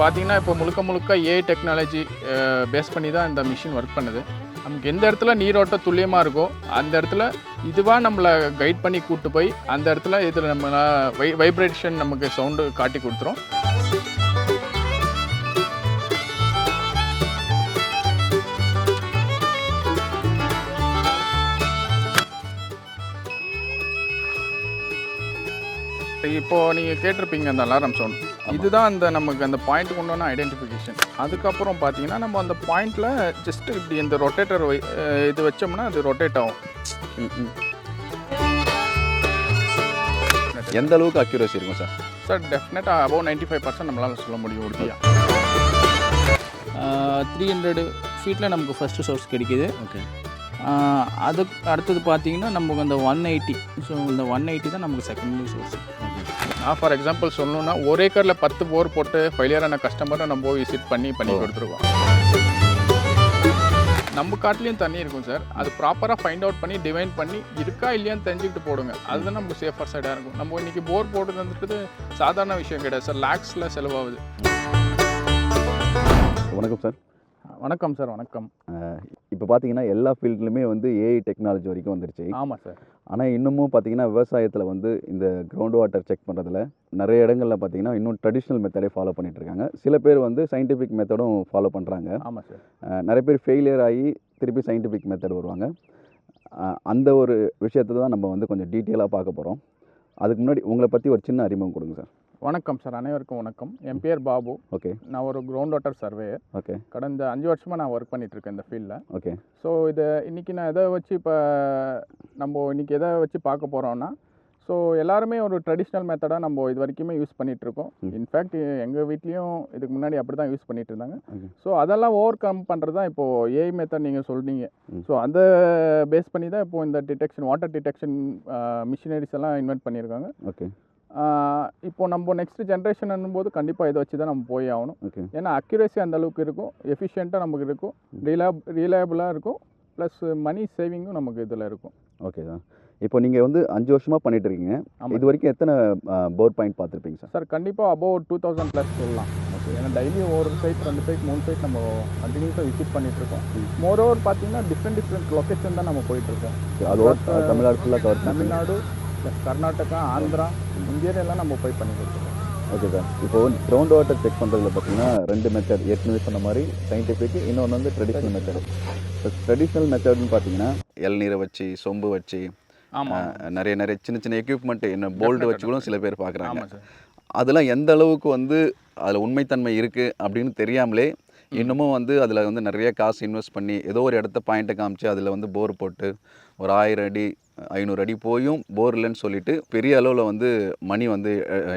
பார்த்தீங்கன்னா இப்போ முழுக்க முழுக்க ஏஐ டெக்னாலஜி பேஸ் பண்ணி தான் இந்த மிஷின் ஒர்க் பண்ணுது. நமக்கு எந்த இடத்துல நீரோட்டம் துல்லியமாக இருக்கோ அந்த இடத்துல இதுவாக நம்மளை கைட் பண்ணி கூப்பிட்டு போய் அந்த இடத்துல இதில் நம்ம வை வைப்ரேஷன் நமக்கு சவுண்டு காட்டி கொடுத்துரும். இப்போ நீங்கள் கேட்டிருப்பீங்க அந்த அலாரம் சவுண்ட் இதுதான் அந்த நமக்கு அந்த பாயிண்ட் கொண்டான ஐடென்டிஃபிகேஷன் அதுக்கப்புறம் பார்த்தீங்கன்னா நம்ம அந்த பாயிண்டில் ஜஸ்ட் இப்படி இந்த ரொட்டேட்டர் இது வச்சோம்னா அது ரொட்டேட் ஆகும். எந்த அளவுக்கு அக்யூரசி இருக்கும் சார்? சார் டெஃபினட்டாக அபவ் நைன்டி ஃபைவ் பர்சன்ட் நம்மளால் சொல்ல முடியும் உறுதியாக த்ரீ ஹண்ட்ரடு ஃபீட்டில் நமக்கு ஃபஸ்ட்டு சோர்ஸ் கிடைக்கிது. ஓகே அதுக்கு அடுத்தது பார்த்தீங்கன்னா நமக்கு அந்த ஒன் எயிட்டி ஸோ இந்த ஒன் எயிட்டி தான் நமக்கு செகண்டரி சோர்ஸ் நான் ஃபார் எக்ஸாம்பிள் சொல்லணும்னா ஒரு ஏக்கரில் பத்து போர் போட்டு ஃபெயிலியரான கஸ்டமரை நம்ம போய் விசிட் பண்ணி பண்ணி ஓ. கொடுத்துருக்கோம் நம்ம காட்டுலேயும் தண்ணி இருக்கும் சார் அது ப்ராப்பராக ஃபைண்ட் அவுட் பண்ணி டிவைன் பண்ணி இருக்கா இல்லையான்னு தெரிஞ்சுக்கிட்டு போடுங்க. அதுதான் நமக்கு சேஃபர் சைடாக இருக்கும். நம்ம இன்னைக்கு போர் போட்டு வந்துட்டு சாதாரண விஷயம் கிடையாது சார் லேக்ஸில் செலவாகுது. வணக்கம் சார் வணக்கம் சார் வணக்கம். இப்போ பார்த்தீங்கன்னா எல்லா ஃபீல்ட்லையுமே வந்து ஏஐ டெக்னாலஜி வரைக்கும் வந்துருச்சு. ஆமாம் சார் ஆனால் இன்னமும் பார்த்தீங்கன்னா விவசாயத்தில் வந்து இந்த கிரவுண்ட் வாட்டர் செக் பண்ணுறதுல நிறைய இடங்களில் பார்த்தீங்கன்னா இன்னும் ட்ரெடிஷ்னல் மெத்தடே ஃபாலோ பண்ணிட்டு இருக்காங்க. சில பேர் வந்து சயின்டிஃபிக் மெத்தடும் ஃபாலோ பண்ணுறாங்க ஆமாம் சார் நிறைய பேர் ஃபெயிலியர் ஆகி திருப்பி சயின்டிஃபிக் மெத்தட் வருவாங்க. அந்த ஒரு விஷயத்தை தான் நம்ம வந்து கொஞ்சம் டீட்டெயிலாக பார்க்க போகிறோம் அதுக்கு முன்னாடி உங்களை பற்றி ஒரு சின்ன அறிமுகம் கொடுங்க சார். வணக்கம் சார் அனைவருக்கும் வணக்கம். என் பேர் பாபு. ஓகே. நான் ஒரு கிரவுண்ட் வாட்டர் சர்வேயர் ஓகே. கடந்த அஞ்சு வருஷமாக நான் ஒர்க் பண்ணிட்டு இருக்கேன் இந்த ஃபீல்டில் ஓகே. ஸோ இதை இன்றைக்கி நான் எதை வச்சு இப்போ நம்ம இன்றைக்கி எதை வச்சு பார்க்க போகிறோம்னா ஸோ எல்லாருமே ஒரு ட்ரெடிஷ்னல் மெத்தடாக நம்ம இது வரைக்குமே யூஸ் பண்ணிட்டு இருக்கோம் ம். இன்ஃபேக்ட் எங்கள் வீட்லேயும் இதுக்கு முன்னாடி அப்படி தான் யூஸ் பண்ணிட்டு இருந்தாங்க. ஸோ அதெல்லாம் ஓவர் கம் பண்ணுறது தான் இப்போது ஏஐ மெத்தட் நீங்கள் சொல்றீங்க. ம். ஸோ அந்த பேஸ் பண்ணி தான் இப்போ இந்த டிடெக்ஷன் வாட்டர் டிடெக்ஷன் மிஷினரிஸ் எல்லாம் இன்வென்ட் பண்ணியிருக்காங்க. ஓகே. இப்போ நம்ம நெக்ஸ்ட் ஜென்ரேஷன் போது கண்டிப்பாக இதை வச்சு தான் நம்ம போய் ஆகணும். ஏன்னா அக்யூரேசி அந்த அளவுக்கு இருக்கும் எஃபிஷியண்ட்டாக நமக்கு இருக்கும் ரிலாப் ரிலையபிளாக இருக்கும் ப்ளஸ் மணி சேவிங்கும் நமக்கு இதில் இருக்கும். ஓகே சார் இப்போ நீங்கள் வந்து அஞ்சு வருஷமாக பண்ணிட்டு இருக்கீங்க இது வரைக்கும் எத்தனை போர் பாயிண்ட் பார்த்துருப்பீங்க சார்? சார் கண்டிப்பாக அபோவ் டூ தௌசண்ட் ப்ளஸ் சொல்லலாம். ஓகே ஏன்னா டெய்லி ஒரு சைட் ரெண்டு சைட் மூணு சைட் நம்ம கண்டினியூஸாக விசிட் பண்ணிகிட்ருக்கோம் ம். மோர் ஓவர் பார்த்தீங்கன்னா டிஃப்ரெண்ட் டிஃப்ரெண்ட் லொக்கேஷன் தான் நம்ம போயிட்டுருக்கோம். அது தமிழ்நாடு ஃபுல்லாக கவர் தமிழ்நாடு கர்நாடகா ஆந்திரா இந்தியாவிலாம் நம்ம போய் பண்ணி கொடுத்துருக்கோம் ஓகே சார் இப்போ கிரவுண்ட் வாட்டர் செக் பண்ணுறதுல பார்த்தீங்கன்னா ரெண்டு மெத்தட் ஏற்கனவே சொன்ன மாதிரி சயின்டிஃபிக் இன்னொன்று வந்து ட்ரெடிஷ்னல் மெத்தடு இப்போ ட்ரெடிஷ்னல் மெத்தட்னு பார்த்தீங்கன்னா இளநீரை வச்சு சொம்பு வச்சு நிறைய நிறைய சின்ன சின்ன எக்யூப்மெண்ட் என்ன போல்டு வச்சு கூட சில பேர் பார்க்குறாங்க. அதெல்லாம் எந்த அளவுக்கு வந்து அதில் உண்மைத்தன்மை இருக்குது அப்படின்னு தெரியாமலே இன்னமும் வந்து அதில் வந்து நிறைய காசு இன்வெஸ்ட் பண்ணி ஏதோ ஒரு இடத்த பாயிண்ட்டை காமிச்சு அதில் வந்து போர் போட்டு ஒரு ஆயிரம் அடி ஐநூறு அடி போயும் போர் இல்லைன்னு சொல்லிட்டு பெரிய அளவில் வந்து மணி வந்து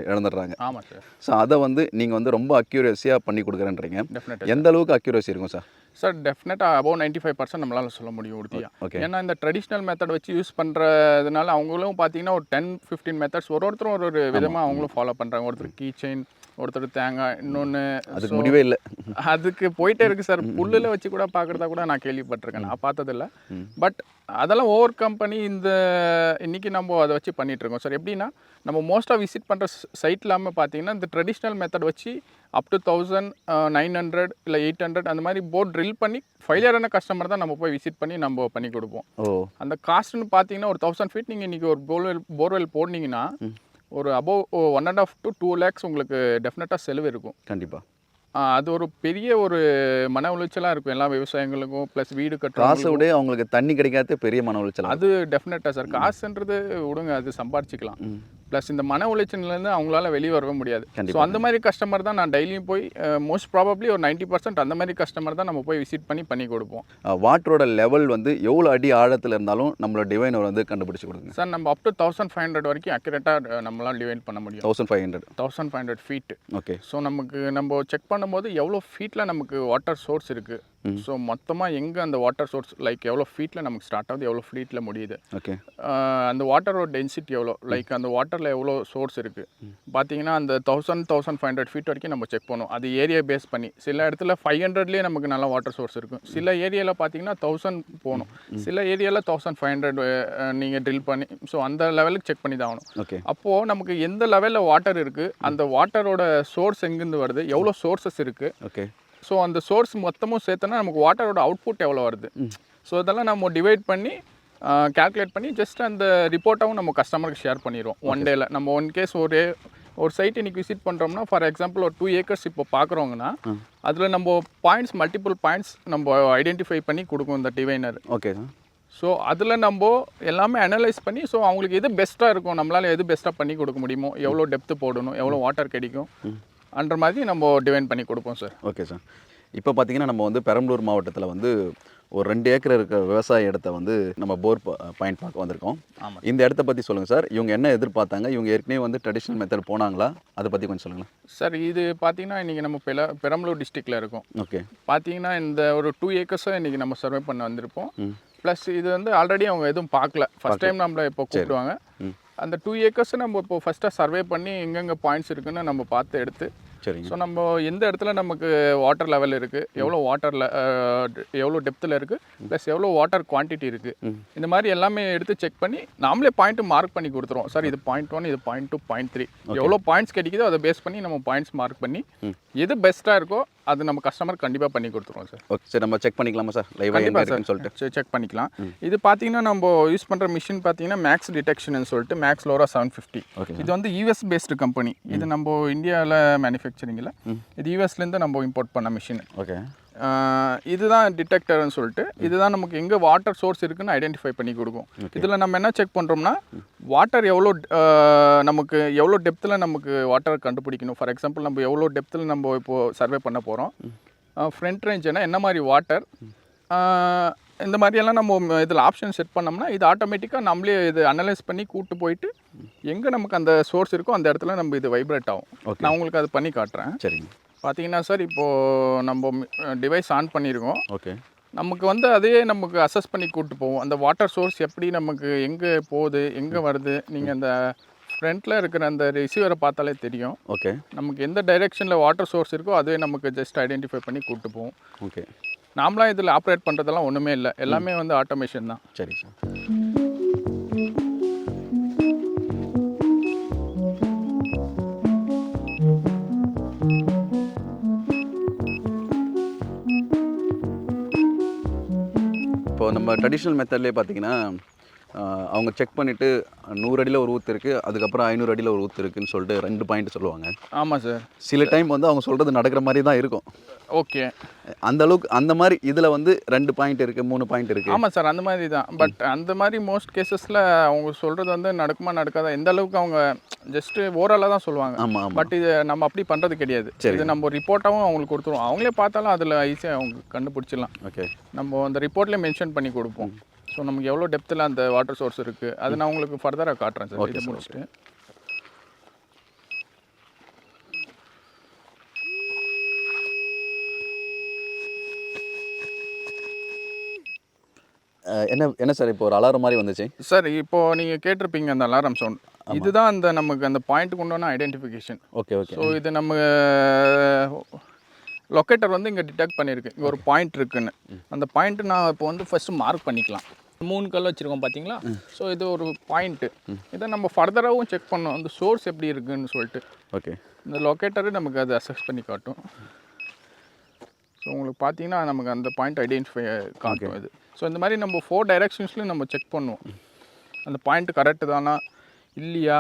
இழந்துடுறாங்க. ஆமாம் சார் ஸோ அதை வந்து நீங்கள் வந்து ரொம்ப அக்யூரஸியாக பண்ணி கொடுக்குறேன்றீங்க. எந்த அளவுக்கு அக்யூரஸி இருக்கும் சார் சார் டெஃபினட்டாக அபோவ் நைன்ட்டி ஃபைவ் பர்சன்ட் நம்மளால் சொல்ல முடியும் உறுதியாக ஓகே ஏன்னா இந்த ட்ரெடிஷ்னல் மெத்தட் வச்சு யூஸ் பண்ணுறதுனால அவங்களும் பார்த்தீங்கன்னா ஒரு டென் ஃபிஃப்டீன் மெத்தட்ஸ் ஒரு ஒருத்தரும் ஒரு ஒரு விதமாக அவங்களும் ஃபாலோ பண்ணுறாங்க ஒருத்தர் கீ செயின் ஒருத்தர் தேங்காய் இன்னொன்று அதுக்கு முடிவே இல்லை. அதுக்கு போயிட்டே இருக்கு சார். புல்லில் வச்சு கூட பார்க்குறதா கூட நான் கேள்விப்பட்டிருக்கேன். நான் பார்த்ததில்ல. பட் அதெல்லாம் ஓவர் கம் பண்ணி இந்த இன்னைக்கு நம்ம அதை வச்சு பண்ணிட்டு இருக்கோம். சார் எப்படின்னா நம்ம மோஸ்ட்டாக விசிட் பண்ணுற சைட் இல்லாமல் பார்த்தீங்கன்னா இந்த ட்ரெடிஷ்னல் மெத்தட் வச்சு up to thousand nine hundred இல்லை எயிட் ஹண்ட்ரட் அந்த மாதிரி போர்ட் ட்ரில் பண்ணி ஃபெயிலியரான கஸ்டமர் தான் நம்ம போய் விசிட் பண்ணி நம்ம பண்ணி கொடுப்போம். அந்த காஸ்ட்னு பார்த்தீங்கன்னா ஒரு தௌசண்ட் ஃபீட் நீங்கள் இன்றைக்கி ஒரு போர்வெல் போர்வெல் போடுனீங்கன்னா ஒரு above one and half to two lakhs உங்களுக்கு டெஃபினட்டாக செலவு இருக்கும். கண்டிப்பாக அது ஒரு பெரிய ஒரு மன உளைச்சலாக இருக்கும். எல்லா விவசாயிகளுக்கும் ப்ளஸ் வீடு காசை கட்டுறவங்களுக்கும் விட அவங்களுக்கு தண்ணி கிடைக்காத பெரிய மன உளைச்சல் அது டெஃபினட்டாக சார் காசுன்றது விடுங்க அது சம்பாரிச்சிக்கலாம். ப்ளஸ் இந்த மன உளைச்சல்லேருந்து அவங்களால வெளியே வரவே முடியாது. ஸோ. அந்த மாதிரி கஸ்டமர் தான் நான் டெய்லியும் போய் மோஸ்ட் ப்ராபப்ளி ஒரு 90% பர்சன்ட் அந்த மாதிரி கஸ்டமர் தான் நம்ம போய் விசிட் பண்ணி பண்ணி கொடுப்போம். வாட்டரோட லெவல் வந்து எவ்வளோ அடி ஆழத்தில் இருந்தாலும் நம்மளோட டிவைனர் வந்து கண்டுபிடிச்சி கொடுங்க. சார் நம்ம up to thousand five hundred வரைக்கும் அக்யூரேட்டாக நம்மளால் டிவைட் பண்ண முடியும். Thousand five hundred thousand five hundred feet okay so நமக்கு நம்ம செக் பண்ணும்போது எவ்வளோ ஃபீட்டில் நமக்கு வாட்டர் சோர்ஸ் இருக்குது ஸோ மொத்தமாக எங்கே அந்த வாட்டர் சோர்ஸ் லைக் எவ்வளோ ஃபீட்டில் நமக்கு ஸ்டார்ட் ஆகுது எவ்வளோ ஃபீட்டில் முடியுது? ஓகே அந்த வாட்டரோட டென்சிட்டி எவ்வளோ லைக் அந்த வாட்டரில் எவ்வளோ சோர்ஸ் இருக்குது பார்த்தீங்கன்னா அந்த thousand thousand five hundred feet வரைக்கும் நம்ம செக் பண்ணுவோம் அது ஏரியா பேஸ் பண்ணி. சில இடத்துல ஃபைவ் ஹண்ட்ரட்லேயே நமக்கு நல்ல வாட்டர் சோர்ஸ் இருக்கும். சில ஏரியாவில் பார்த்தீங்கன்னா தௌசண்ட் போகணும். சில ஏரியாவில் தௌசண்ட் ஃபைவ் ஹண்ட்ரட் நீங்கள் ட்ரில் பண்ணி ஸோ அந்த லெவலுக்கு செக் பண்ணி தான் ஆகணும். ஓகே அப்போது நமக்கு எந்த லெவலில் வாட்டர் இருக்குது அந்த வாட்டரோட சோர்ஸ் எங்கேருந்து வருது எவ்வளோ சோர்சஸ் இருக்குது ஓகே ஸோ அந்த சோர்ஸ் மொத்தமும் சேர்த்தோன்னா நமக்கு வாட்டரோட அவுட்புட் எவ்வளோ வருது? ஸோ இதெல்லாம் நம்ம டிவைட் பண்ணி கால்குலேட் பண்ணி ஜஸ்ட் அந்த ரிப்போர்ட்டாகவும் நம்ம கஸ்டமருக்கு ஷேர் பண்ணிடுவோம் ஒன் டேல நம்ம ஒன் கேஸ் ஒரு ஒரு சைட் இன்னைக்கு விசிட் பண்ணுறோம்னா ஃபார் எக்ஸாம்பிள் ஒரு டூ ஏக்கர்ஸ் இப்போ பார்க்குறோங்கன்னா அதில் நம்ம பாயிண்ட்ஸ் மல்டிபிள் பாயிண்ட்ஸ் நம்ம ஐடென்டிஃபை பண்ணி கொடுக்கும் இந்த டிவைனர் ஓகே ஸோ அதில் நம்ம எல்லாமே அனலைஸ் பண்ணி ஸோ அவங்களுக்கு எது பெஸ்ட்டாக இருக்கும்? நம்மளால் எது பெஸ்ட்டாக பண்ணி கொடுக்க முடியுமோ? எவ்வளோ டெப்த்து போடணும்? எவ்வளோ வாட்டர் கிடைக்கும்? அன்ற மாதிரி நம்ம டிவைன் பண்ணி கொடுப்போம் சார் ஓகே சார் இப்போ பார்த்தீங்கன்னா நம்ம வந்து பெரம்பலூர் மாவட்டத்தில் வந்து ஒரு ரெண்டு ஏக்கர் இருக்கிற விவசாய இடத்த வந்து நம்ம போர் பாயிண்ட் பார்க்க வந்திருக்கோம். ஆமாம். இந்த இடத்த பற்றி சொல்லுங்கள் சார் இவங்க என்ன எதிர்பார்த்தாங்க? இவங்க ஏற்கனவே வந்து ட்ரெடிஷ்னல் மெத்தட் போனாங்களா? அதை பற்றி கொஞ்சம் சொல்லுங்களேன். சார் இது பார்த்தீங்கன்னா இன்றைக்கி நம்ம பெல பெரம்பலூர் டிஸ்ட்ரிக்டில் இருக்கோம். ஓகே பார்த்தீங்கன்னா இந்த ஒரு டூ ஏக்கர்ஸை இன்றைக்கி நம்ம சர்வே பண்ண வந்திருப்போம். ப்ளஸ் இது வந்து ஆல்ரெடி அவங்க எதுவும் பார்க்கல. ஃபஸ்ட் டைம் நம்மளை இப்போ கூப்பிடுவாங்க. அந்த டூ ஏக்கர்ஸை நம்ம இப்போ ஃபஸ்ட்டாக சர்வே பண்ணி எங்கெங்கே பாயிண்ட்ஸ் இருக்குன்னு நம்ம பார்த்து எடுத்து சரிங்க. ஸோ நம்ம எந்த இடத்துல நமக்கு வாட்டர் லெவல் இருக்குது எவ்வளோ வாட்டரில் எவ்வளோ டெப்த்தில் இருக்குது ப்ளஸ் எவ்வளோ வாட்டர் குவான்டிட்டி இருக்குது இந்த மாதிரி எல்லாமே எடுத்து செக் பண்ணி நாமளே பாயிண்ட் மார்க் பண்ணி கொடுத்துருவோம். சார் இது பாயிண்ட் ஒன் இது பாயிண்ட் டூ பாயிண்ட் த்ரீ எவ்வளோ பாயிண்ட்ஸ் கிடைக்குதோ அதை பேஸ் பண்ணி நம்ம பாயிண்ட்ஸ் மார்க் பண்ணி எது பெஸ்ட்டாக இருக்கோ அது நம்ம கஸ்டமர் கண்டிப்பாக பண்ணி கொடுத்துருவோம் சார் ஓகே சார் நம்ம செக் பண்ணிக்கலாமா சார் லைவாக கண்டிப்பாக இருக்குன்னு சொல்லிட்டு. சார் செக் பண்ணிக்கலாம். இது பார்த்தீங்கன்னா நம்ம யூஸ் பண்ணுற மிஷின் பார்த்தீங்கன்னா மேக்ஸ் டிடெக்ஷன் சொல்லிட்டு மேக்ஸ் லோரா செவன் ஃபிஃப்டி. இது வந்து யூஎஸ் பேஸ்டு கம்பெனி இது நம்ம இந்தியாவில் மேனுஃபேக்சரிங்கில் இது யூஎஸ்லேருந்து நம்ம இம்போர்ட் பண்ண மிஷின் ஓகே இதுதான் டிடெக்டர்னு சொல்லிட்டு இதுதான் நமக்கு எங்கே வாட்டர் சோர்ஸ் இருக்குன்னு ஐடென்டிஃபை பண்ணி கொடுக்கும். இதில் நம்ம என்ன செக் பண்ணுறோம்னா வாட்டர் எவ்வளோ நமக்கு எவ்வளோ டெப்த்தில் நமக்கு வாட்டர் கண்டுபிடிக்கணும். ஃபார் எக்ஸாம்பிள் நம்ம எவ்வளோ டெப்த்தில் நம்ம இப்போது சர்வே பண்ண போகிறோம் ஃப்ரண்ட் ரேஞ்சுனா என்ன மாதிரி வாட்டர் இந்த மாதிரியெல்லாம் நம்ம இதில் ஆப்ஷன் செட் பண்ணோம்னா இது ஆட்டோமேட்டிக்காக நம்மளே இது அனலைஸ் பண்ணி கூட்டு போயிட்டு எங்கே நமக்கு அந்த சோர்ஸ் இருக்கோ அந்த இடத்துல நம்ம இது வைப்ரேட் ஆகும். Okay. நான் உங்களுக்கு அது பண்ணி காட்டுறேன். சரிங்க. பார்த்தீங்கன்னா சார் இப்போது நம்ம டிவைஸ் ஆன் பண்ணியிருக்கோம் ஓகே. நமக்கு வந்து அதே நமக்கு அசஸ் பண்ணி கூட்டு போவோம். அந்த வாட்டர் சோர்ஸ் எப்படி நமக்கு எங்கே போகுது எங்கே வருது நீங்கள் அந்த ஃப்ரண்ட்டில் இருக்கிற அந்த ரிசீவரை பார்த்தாலே தெரியும். ஓகே. நமக்கு எந்த டைரெக்ஷனில் வாட்டர் சோர்ஸ் இருக்கோ அதுவே நமக்கு ஜஸ்ட் ஐடென்டிஃபை பண்ணி கூட்டு போவோம். ஓகே. நாமளாம் இதில் ஆப்ரேட் பண்ணுறதெல்லாம் ஒன்றுமே இல்லை. எல்லாமே வந்து ஆட்டோமேஷன் தான். சரி சார். நம்ம ட்ரெடிஷ்னல் மெத்தட்லேயே பார்த்தீங்கன்னா அவங்க செக் பண்ணிவிட்டு நூறு அடியில் ஒரு ஊற்று இருக்குது அதுக்கப்புறம் ஐநூறு அடியில் ஒரு ஊற்று இருக்குன்னு சொல்லிட்டு ரெண்டு பாயிண்ட் சொல்லுவாங்க. ஆமாம் சார் சில டைம் வந்து அவங்க சொல்கிறது நடக்கிற மாதிரி தான் இருக்கும். ஓகே அந்த அளவுக்கு அந்த மாதிரி இதில் வந்து ரெண்டு பாயிண்ட் இருக்குது மூணு பாயிண்ட் இருக்குது ஆமாம் சார் அந்த மாதிரி தான். பட் அந்த மாதிரி மோஸ்ட் கேசஸில் அவங்க சொல்கிறது வந்து நடக்குமா நடக்காதா எந்த அளவுக்கு அவங்க ஜஸ்ட்டு ஓரலாக தான் சொல்லுவாங்க. ஆமாம் ஆமாம் பட் இது நம்ம அப்படி பண்ணுறது கிடையாது. இது நம்ம ரிப்போர்ட்டாகவும் அவங்களுக்கு கொடுத்துருவோம். அவங்களே பார்த்தாலும் அதில் ஈஸியாக அவங்க கண்டுபிடிச்சிடலாம். ஓகே நம்ம அந்த ரிப்போர்ட்லேயே மென்ஷன் பண்ணி கொடுப்போம். ஸோ நமக்கு எவ்வளோ டெப்த்தில் அந்த வாட்டர் சோர்ஸ் இருக்குது அதை நான் உங்களுக்கு ஃபர்தராக காட்டுறேன் சார். இதை முடிச்சுட்டு. என்ன என்ன சார் இப்போ ஒரு அலாரம் மாதிரி வந்துச்சு? சார் இப்போ நீங்கள் கேட்டிருப்பீங்க அந்த அலாரம் சவுண்ட் இதுதான் அந்த நமக்கு அந்த பாயிண்ட்டுக்கு உண்டான ஐடென்டிஃபிகேஷன் ஓகே ஓகே ஸோ இது நம்ம லொக்கேட்டர் வந்து இங்கே டிடெக்ட் பண்ணியிருக்கு. இங்கே ஒரு பாயிண்ட் இருக்குன்னு. அந்த பாயிண்ட் நான் இப்போ வந்து ஃபஸ்ட்டு மார்க் பண்ணிக்கலாம். மூணு கல் வச்சுருக்கோம் பார்த்தீங்களா ஸோ இது ஒரு பாயிண்ட்டு இதை நம்ம ஃபர்தராகவும் செக் பண்ணோம். அந்த சோர்ஸ் எப்படி இருக்குன்னு சொல்லிட்டு. ஓகே இந்த லொக்கேட்டரு நமக்கு அதை அசஸ் பண்ணி காட்டும். ஸோ உங்களுக்கு பார்த்தீங்கன்னா நமக்கு அந்த பாயிண்ட் ஐடென்டிஃபை காட்டும் இது ஸோ இந்த மாதிரி நம்ம ஃபோர் டைரக்ஷன்ஸ்லையும் நம்ம செக் பண்ணுவோம். அந்த பாயிண்ட் கரெக்டு தானா? இல்லையா?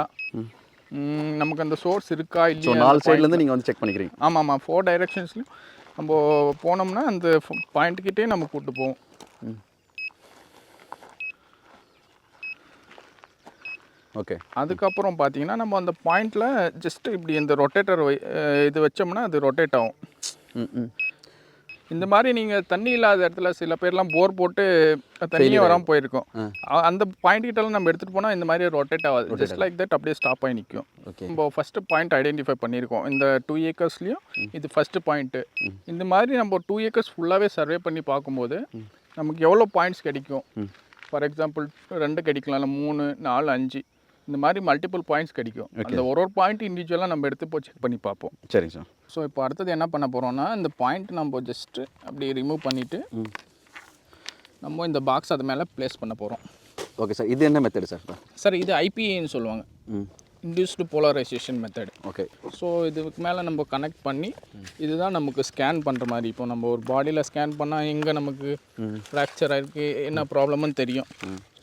நமக்கு அந்த சோர்ஸ் இருக்கா? இல்லையா? நாலு சைட்லேருந்து நீங்கள் வந்து செக் பண்ணிக்கிறீங்க. ஆமாம் ஆமாம் ஃபோர் டைரக்ஷன்ஸ்லையும் நம்ம போனோம்னா அந்த பாயிண்ட்கிட்டே நம்ம கூட்டு போவோம். ஓகே. அதுக்கப்புறம் பார்த்தீங்கன்னா நம்ம அந்த பாயிண்டில் ஜஸ்ட் இப்படி இந்த ரொட்டேட்டர் இது வச்சோம்னா அது ரொட்டேட் ஆகும். இந்த மாதிரி நீங்கள் தண்ணி இல்லாத இடத்துல சில பேர்லாம் போர் போட்டு தண்ணியே வராமல் போயிருக்கும். அந்த பாயிண்ட் கிட்டலாம் நம்ம எடுத்துகிட்டு போனால் இந்த மாதிரி ரொட்டேட் ஆகாது. ஜஸ்ட் லைக் தட் அப்படியே ஸ்டாப் ஆகி நிற்கும் நம்ம ஃபஸ்ட்டு பாயிண்ட் ஐடென்டிஃபை பண்ணியிருக்கோம் இந்த டூ ஏக்கர்ஸ்லேயும் இது ஃபஸ்ட்டு பாயிண்ட்டு இந்த மாதிரி நம்ம டூ ஏக்கர்ஸ் ஃபுல்லாகவே சர்வே பண்ணி பார்க்கும்போது நமக்கு எவ்வளோ பாயிண்ட்ஸ் கிடைக்கும்? ஃபார் எக்ஸாம்பிள் ரெண்டு கிடைக்கலாம் இல்லை மூணு நாலு அஞ்சு. இந்த மாதிரி மல்டிபிள் பாயிண்ட்ஸ் கிடைக்கும். அந்த ஒரு ஒரு பாயிண்ட் இண்டிவிஜுவலாக நம்ம எடுத்து போய் செக் பண்ணி பார்ப்போம். சரிங்க சார். ஸோ இப்போ அடுத்தது என்ன பண்ண போகிறோம்னா இந்த பாயிண்ட் நம்ம ஜஸ்ட்டு அப்படி ரிமூவ் பண்ணிவிட்டு நம்ம இந்த பாக்ஸ் அது மேலே ப்ளேஸ் பண்ண போகிறோம் ஓகே சார் இது என்ன மெத்தடு சார்? சார் இது ஐபிஏன்னு சொல்லுவாங்க. Induced polarization method okay so இதுக்கு மேலே நம்ம கனெக்ட் பண்ணி இதுதான் நமக்கு ஸ்கேன் பண்ணுற மாதிரி. இப்போ நம்ம ஒரு பாடியில் ஸ்கேன் பண்ணால் எங்கே நமக்கு ஃப்ராக்சர் ஆயிருக்கு என்ன ப்ராப்ளம்னு தெரியும்.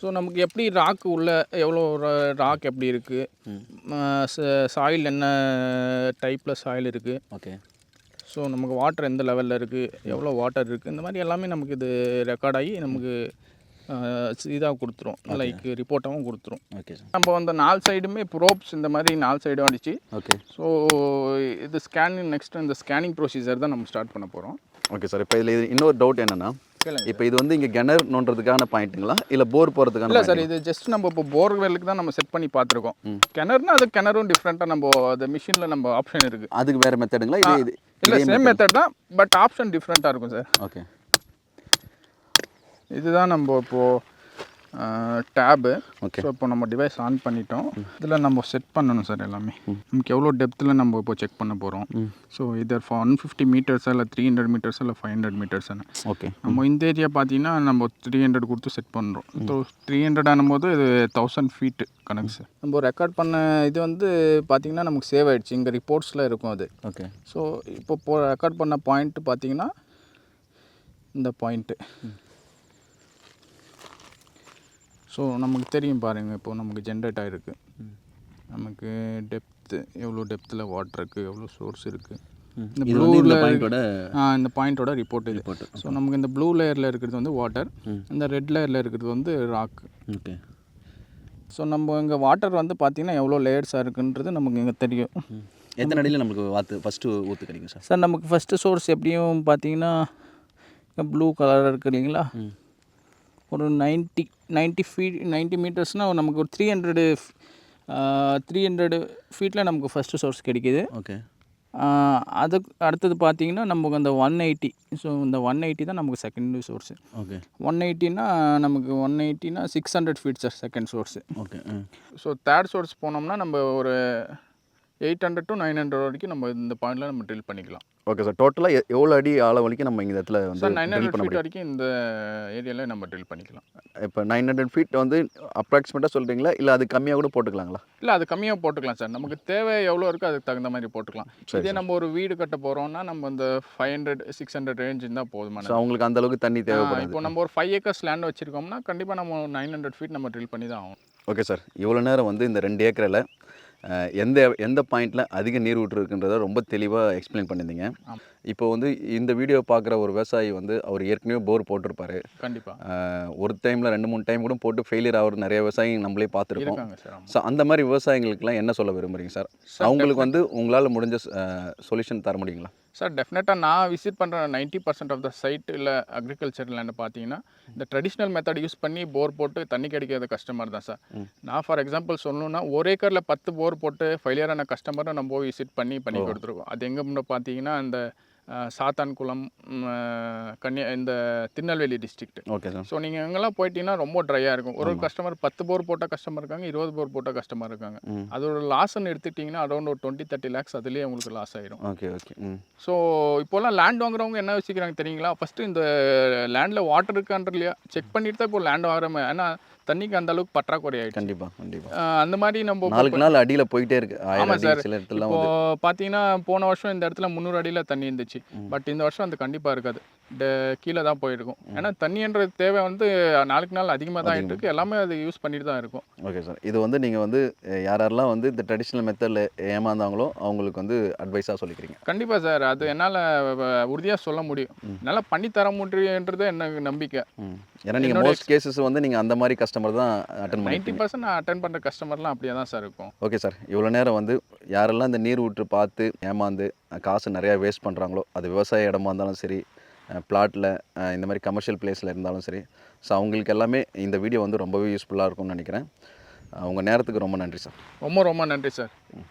ஸோ நமக்கு எப்படி ராக் உள்ள எவ்வளோ ராக் எப்படி இருக்குது சாயில் என்ன டைப்பில் சாயில் இருக்குது ஓகே. ஸோ நமக்கு வாட்டர் எந்த லெவலில் இருக்குது எவ்வளோ வாட்டர் இருக்குது இந்த மாதிரி எல்லாமே நமக்கு இது ரெக்கார்ட் ஆகி நமக்கு இதாக கொடுத்துரும். லைக் ரிப்போர்ட்டாகவும் கொடுத்துரும். Okay sir. நம்ம அந்த நாலு சைடுமே ப்ரோப்ஸ் இந்த மாதிரி நாலு சைடும் அடிச்சு ஓகே. ஸோ இது ஸ்கேனிங் நெக்ஸ்ட் இந்த ஸ்கேனிங் ப்ரொசீஜர் தான் நம்ம ஸ்டார்ட் பண்ண போகிறோம் ஓகே சார் இப்போ இதில் இது இன்னொரு டவுட் என்னென்னா இப்போ இது வந்து இங்கே கிணறு நோண்டுறதுக்கான பாயிண்ட்டுங்களா? இல்லை போர் போகிறதுக்கான இல்லை சார் இது ஜஸ்ட் நம்ம இப்போ போர்வெலுக்கு தான் நம்ம செட் பண்ணி பார்த்துருக்கோம். கிணறுனா அது கிணறும் டிஃப்ரெண்ட்டாக நம்ம அந்த மிஷினில் நம்ம ஆப்ஷன் இருக்குது அதுக்கு வேறு மெத்தடுங்களா இது இது இல்லை சேம் மெத்தட் தான் பட் ஆப்ஷன் டிஃப்ரெண்ட்டாக இருக்கும் சார். ஓகே இதுதான் நம்ம இப்போது டேபு Okay. ஸோ இப்போ நம்ம டிவைஸ் ஆன் பண்ணிட்டோம். இதில் நம்ம செட் பண்ணணும் சார் எல்லாமே. நமக்கு எவ்வளோ டெப்த்தில் நம்ம இப்போ செக் பண்ண போகிறோம் ஸோ இதர் ஃபார் ஒன் ஃபிஃப்டி மீட்டர்ஸா இல்லை த்ரீ ஹண்ட்ரட் மீட்டர்ஸா இல்லை ஃபைவ் ஹண்ட்ரட் மீட்டர்ஸ்னு ஓகே நம்ம இந்த ஏரியா பார்த்தீங்கன்னா நம்ம த்ரீ ஹண்ட்ரட் கொடுத்து செட் பண்ணுறோம் ஸோ த்ரீ ஹண்ட்ரட் ஆனும்போது இது தௌசண்ட் ஃபீட்டு கணக்கு சார் நம்ம ரெக்கார்ட் பண்ண இது வந்து பார்த்தீங்கன்னா நமக்கு சேவ் ஆயிடுச்சு. இங்கே ரிப்போர்ட்ஸில் இருக்கும் அது. ஓகே ஸோ இப்போ போ ரெக்கார்ட் பண்ண பாயிண்ட் பார்த்தீங்கன்னா இந்த பாயிண்ட்டு ஸோ நமக்கு தெரியும் பாருங்கள் இப்போ நமக்கு ஜென்ரேட் ஆகிருக்கு நமக்கு டெப்த்து எவ்வளோ டெப்த்தில் வாட்டர் இருக்குது எவ்வளோ சோர்ஸ் இருக்குது இந்த ப்ளூவில் பாயிண்டோட இந்த பாயிண்ட்டோட ரிப்போர்ட் இது. ஸோ நமக்கு இந்த ப்ளூ லேயரில் இருக்கிறது வந்து வாட்டர் இந்த ரெட் லேயரில் இருக்கிறது வந்து ராக் ஓகே. ஸோ நம்ம இங்கே வாட்டர் வந்து பார்த்திங்கன்னா எவ்வளோ லேயர்ஸாக இருக்குன்றது நமக்கு இங்கே தெரியும். எத்தனை அடியில் நமக்கு வாத்து ஃபஸ்ட்டு ஊற்று கிடைக்கும் சார் சார் நமக்கு ஃபஸ்ட்டு சோர்ஸ் எப்படியும் பார்த்தீங்கன்னா ப்ளூ கலர் இருக்கு இல்லைங்களா? ஒரு நைன்ட்டி நைன்ட்டி ஃபீட் நைன்ட்டி மீட்டர்ஸ்னால் நமக்கு ஒரு த்ரீ ஹண்ட்ரடு த்ரீ ஹண்ட்ரடு ஃபீட்டில் நமக்கு ஃபஸ்ட்டு சோர்ஸ் கிடைக்கிது. ஓகே அதுக்கு அடுத்தது பார்த்தீங்கன்னா நமக்கு அந்த ஒன் எயிட்டி ஸோ இந்த ஒன் எயிட்டி தான் நமக்கு செகண்ட் சோர்ஸு ஓகே ஒன் எயிட்டினா நமக்கு one எயிட்டினா six hundred feet sir second source okay so third source போனோம்னா நம்ம ஒரு eight hundred to nine hundred வரைக்கும் நம்ம இந்த பாயிண்டில் நம்ம ட்ரில் பண்ணிக்கலாம். ஓகே சார் டோட்டலாக எவ்வளோ அடி ஆழ வரைக்கும் நம்ம இந்த இடத்துல வந்து நைன் ஹண்ட்ரட் ஃபீட் வரைக்கும் இந்த ஏரியாவில் நம்ம ட்ரில் பண்ணிக்கலாம். இப்போ நைன் ஹண்ட்ரட் ஃபீட் வந்து அப்ராக்சிமேட்டாக சொல்கிறீங்களா இல்லை அது கம்மியாக கூட போட்டுக்கலாங்களா? இல்லை அது கம்மியாக போட்டுக்கலாம் சார் நமக்கு தேவை எவ்வளோ இருக்கோ அதுக்கு தகுந்த மாதிரி போட்டுக்கலாம். இதே நம்ம ஒரு வீடு கட்ட போகிறோம்னா நம்ம இந்த five hundred six hundred range இருந்தால் போதுமான அவங்களுக்கு அந்த அளவுக்கு தண்ணி ஆ, தேவைப்படுது. இப்போ நம்ம ஒரு ஃபைவ் ஏக்கர்ஸ் லேண்ட் வச்சிருக்கோம்னா கண்டிப்பாக நம்ம நைன் ஹண்ட்ரட் ஃபீட் நம்ம ட்ரில் பண்ணி தான் ஆகும் ஓகே சார் இவ்வளோ நேரம் வந்து இந்த ரெண்டு ஏக்கரில் எந்த எந்த பாயிண்டில் அதிக நீர் ஊற்று இருக்குன்றத ரொம்ப தெளிவாக எக்ஸ்பிளைன் பண்ணியிருந்தீங்க. இப்போ வந்து இந்த வீடியோ பார்க்குற ஒரு விவசாயி வந்து அவர் ஏற்கனவே போர் போட்டிருப்பாரு. கண்டிப்பாக ஒரு டைமில் ரெண்டு மூணு டைம் கூட போட்டு ஃபெயிலியர் ஆகிற நிறைய விவசாயி நம்மளே பார்த்துருக்கோம். ஸோ அந்த மாதிரி விவசாயிகளுக்கெல்லாம் என்ன சொல்ல விரும்புறீங்க சார்? அவங்களுக்கு வந்து உங்களால் முடிஞ்ச சொல்யூஷன் தர முடியுங்களா? சார் டெஃபினட்டாக நான் விசிட் பண்ணுற ninety percent of the site இல்லை அக்ரிகல்ச்சர் லேண்ட் பார்த்தீங்கன்னா இந்த ட்ரெடிஷ்னல் மெத்தட் யூஸ் பண்ணி போர் போட்டு தண்ணி கிடைக்காத கஸ்டமர் தான் சார். நான் ஃபார் எக்ஸாம்பிள் சொல்லணும்னா ஒரு ஏக்கரில் பத்து போர் போட்டு ஃபெயிலியரான கஸ்டமரை நம்ம போய் விசிட் பண்ணி பண்ணி கொடுத்துருக்கோம். அது எங்கே பார்த்தீங்கன்னா இந்த அஹ், சாத்தான்குளம் கன்னியா இந்த Tirunelveli district okay sir. So நீங்கள் எங்கெல்லாம் போயிட்டீங்கன்னா ரொம்ப ட்ரையாக இருக்கும். ஒரு கஸ்டமர் பத்து போர் போட்ட கஸ்டமர் இருக்காங்க இருபது போர் போட்ட கஸ்டமர் இருக்காங்க. அதோட லாஸ்ன்னு எடுத்துக்கிட்டிங்கன்னா அரௌண்ட் ஒரு டுவெண்ட்டி தேர்ட்டி லேக்ஸ் அதுலேயே உங்களுக்கு லாஸ் ஆயிரும். Okay okay. ஸோ இப்போல்லாம் லேண்ட் வாங்குறவங்க என்ன யோசிக்கிறாங்க தெரியுங்களா? ஃபஸ்ட்டு இந்த லேண்டில் வாட்டர் இருக்கான்ற இல்லையா செக் பண்ணிட்டு தான் இப்போ லேண்ட் வாங்குறோமே. ஏன்னா தண்ணிக்கு அந்த அளவுக்கு பற்றாக்குறை ஆயிடுச்சு. கண்டிப்பாக கண்டிப்பாக அந்த மாதிரி நம்ம நாளுக்கு நாள் அடியில் போயிட்டே இருக்கு. ஆமாம் சார். சில இடத்துலலாம் இப்போ பார்த்தீங்கன்னா போன வருஷம் இந்த இடத்துல முந்நூறு அடியில் தண்ணி இருந்துச்சு. பட் இந்த வருஷம் அது கண்டிப்பாக இருக்காது. கீழே தான் போயிருக்கும். ஏன்னா தண்ணின்ற தேவை வந்து நாளுக்கு நாள் அதிகமாக தான் ஆயிட்டு இருக்கு. எல்லாமே அது யூஸ் பண்ணிட்டு தான் இருக்கும். Okay sir. இது வந்து நீங்கள் வந்து யாரெல்லாம் வந்து இந்த ட்ரெடிஷ்னல் மெத்தடில் ஏமாந்தாங்களோ அவங்களுக்கு வந்து அட்வைஸாக சொல்லிக்கிறீங்க. கண்டிப்பாக சார். அது என்னால் உறுதியாக சொல்ல முடியும். என்னால் பண்ணி தர முடியுன்றது எனக்கு நம்பிக்கை. ஏன்னா நீங்கள் மோஸ்ட் கேசஸ் வந்து நீங்கள் அந்த மாதிரி கஸ்டமர் தான் அட்டன் நைன்ட்டி பண்ணிருக்கீங்க பர்சன்ட் நான் அட்டன் பண்ணுற கஸ்டமர்லாம் அப்படியே தான் சார் இருக்கும். ஓகே சார் இவ்வளோ நேரம் வந்து யாரெல்லாம் இந்த நீர் ஊற்று பார்த்து ஏமாந்து காசு நிறையா வேஸ்ட் பண்ணுறாங்களோ அது விவசாய இடமா இருந்தாலும் சரி பிளாட்டில் இந்த மாதிரி கமர்ஷியல் பிளேஸில் இருந்தாலும் சரி ஸோ அவங்களுக்கு எல்லாமே இந்த வீடியோ வந்து ரொம்பவே யூஸ்ஃபுல்லாக இருக்கும்னு நினைக்கிறேன். உங்கள் நேரத்துக்கு ரொம்ப நன்றி சார் ரொம்ப ரொம்ப நன்றி சார்